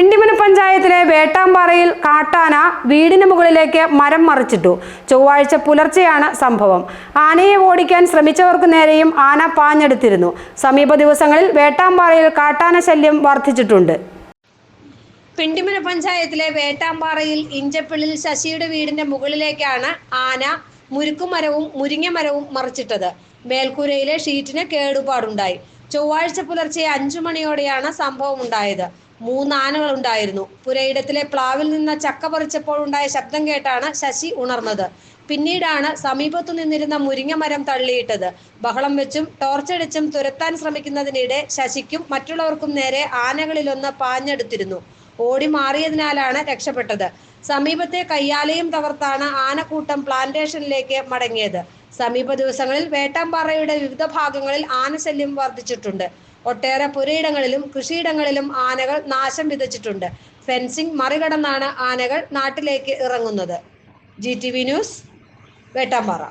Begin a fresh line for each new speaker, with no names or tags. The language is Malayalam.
പിണ്ടിമന പഞ്ചായത്തിലെ വേട്ടാമ്പാറയിൽ കാട്ടാന വീടിന് മുകളിലേക്ക് മരം മറിച്ചിട്ടു. ചൊവ്വാഴ്ച പുലർച്ചെയാണ് സംഭവം. ആനയെ ഓടിക്കാൻ ശ്രമിച്ചവർക്ക് നേരെയും ആന പാഞ്ഞെടുത്തിരുന്നു. സമീപ ദിവസങ്ങളിൽ വേട്ടാമ്പാറയിൽ കാട്ടാന ശല്യം വർദ്ധിച്ചിട്ടുണ്ട്. പിണ്ടിമന പഞ്ചായത്തിലെ വേട്ടാമ്പാറയിൽ ഇഞ്ചപ്പിള്ളിൽ ശശിയുടെ വീടിന്റെ മുകളിലേക്കാണ് ആന മുരുക്കുമരവും മുരിങ്ങമരവും മറിച്ചിട്ടത്. മേൽക്കൂരയിലെ ഷീറ്റിന് കേടുപാടുണ്ടായി. ചൊവ്വാഴ്ച പുലർച്ചെ അഞ്ചു മണിയോടെയാണ് സംഭവം ഉണ്ടായത് മൂന്ന് ആനകൾ ഉണ്ടായിരുന്നു പുരയിടത്തിലെ പ്ലാവിൽ നിന്ന് ചക്ക പറിച്ചപ്പോൾ ഉണ്ടായ ശബ്ദം കേട്ടാണ് ശശി ഉണർന്നത്. പിന്നീടാണ് സമീപത്തു നിന്നിരുന്ന മുരിങ്ങ മരം തള്ളിയിട്ടത്. ബഹളം വെച്ചും ടോർച്ചടിച്ചും തുരത്താൻ ശ്രമിക്കുന്നതിനിടെ ശശിക്കും മറ്റുള്ളവർക്കും നേരെ ആനകളിലൊന്ന് പാഞ്ഞെടുത്തിരുന്നു. ഓടി മാറിയതിനാലാണ് രക്ഷപ്പെട്ടത്. സമീപത്തെ കയ്യാലയും തകർത്താണ് ആനക്കൂട്ടം പ്ലാന്റേഷനിലേക്ക് മടങ്ങിയത്. സമീപ ദിവസങ്ങളിൽ വേട്ടാമ്പാറയുടെ വിവിധ ഭാഗങ്ങളിൽ ആനശല്യം വർദ്ധിച്ചിട്ടുണ്ട്. ഒട്ടേറെ പുരയിടങ്ങളിലും കൃഷിയിടങ്ങളിലും ആനകൾ നാശം വിതച്ചിട്ടുണ്ട്. ഫെൻസിംഗ് മറികടന്നാണ് ആനകൾ നാട്ടിലേക്ക് ഇറങ്ങുന്നത്. G T V news Vettampara.